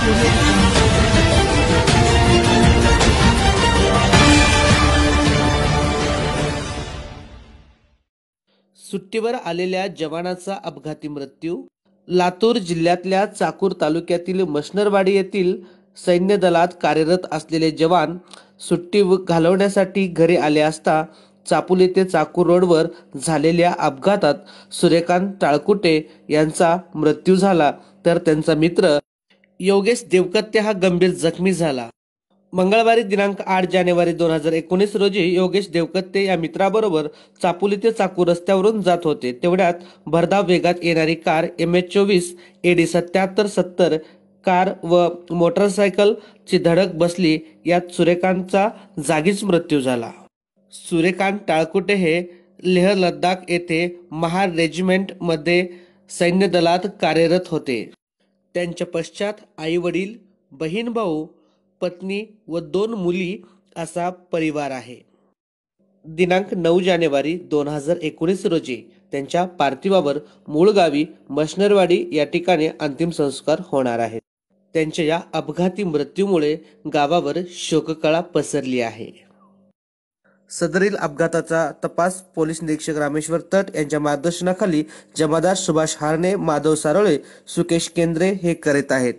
सुट्टीवर आलेल्या जवानाचा अपघाती मृत्यू लातूर जिल्ह्यातल्या चाकूर तालुक्यातील मशनरवाडी येथील सैन्य दलात कार्यरत असलेले जवान सुट्टी घालवण्यासाठी घरी आले असता चापुली ते चाकूर रोडवर झालेल्या अपघातात सूर्यकांत टाळकुटे यांचा मृत्यू झाला. तर त्यांचा मित्र योगेश देवकत्य हा गंभीर जखमी झाला. मंगळवारी दिनांक आठ जानेवारी दोन हजार एकोणीस रोजी योगेश देवकत्ते या मित्राबरोबर चापोली ते चाकू रस्त्यावरून जात होते. तेवढ्यात भरधाव वेगात येणारी कार एम एच चोवीस एडी सत्याहत्तर सत्तर कार व मोटरसायकलची धडक बसली. यात सूर्यकांतचा जागीच मृत्यू झाला. सूर्यकांत टाळकुटे हे लेह लद्दाख येथे महार रेजिमेंटमध्ये सैन्य दलात कार्यरत होते. त्यांच्या पश्चात आई वडील बहीण भाऊ पत्नी व दोन मुली असा परिवार आहे. दिनांक नऊ जानेवारी दोन हजार एकोणीस रोजी त्यांच्या पार्थिवावर मूळ गावी मशनरवाडी या ठिकाणी अंतिम संस्कार होणार आहेत त्यांच्या या अपघाती मृत्यूमुळे गावावर शोककळा पसरली आहे. सदरील अपघाताचा तपास पोलीस निरीक्षक रामेश्वर तट यांच्या मार्गदर्शनाखाली जमादार सुभाष हारणे माधव सारोळे सुकेश केंद्रे हे करीत आहेत.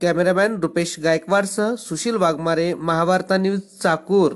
कॅमेरामॅन रुपेश गायकवाडसह सुशील वाघमारे महावार्ता न्यूज चाकूर.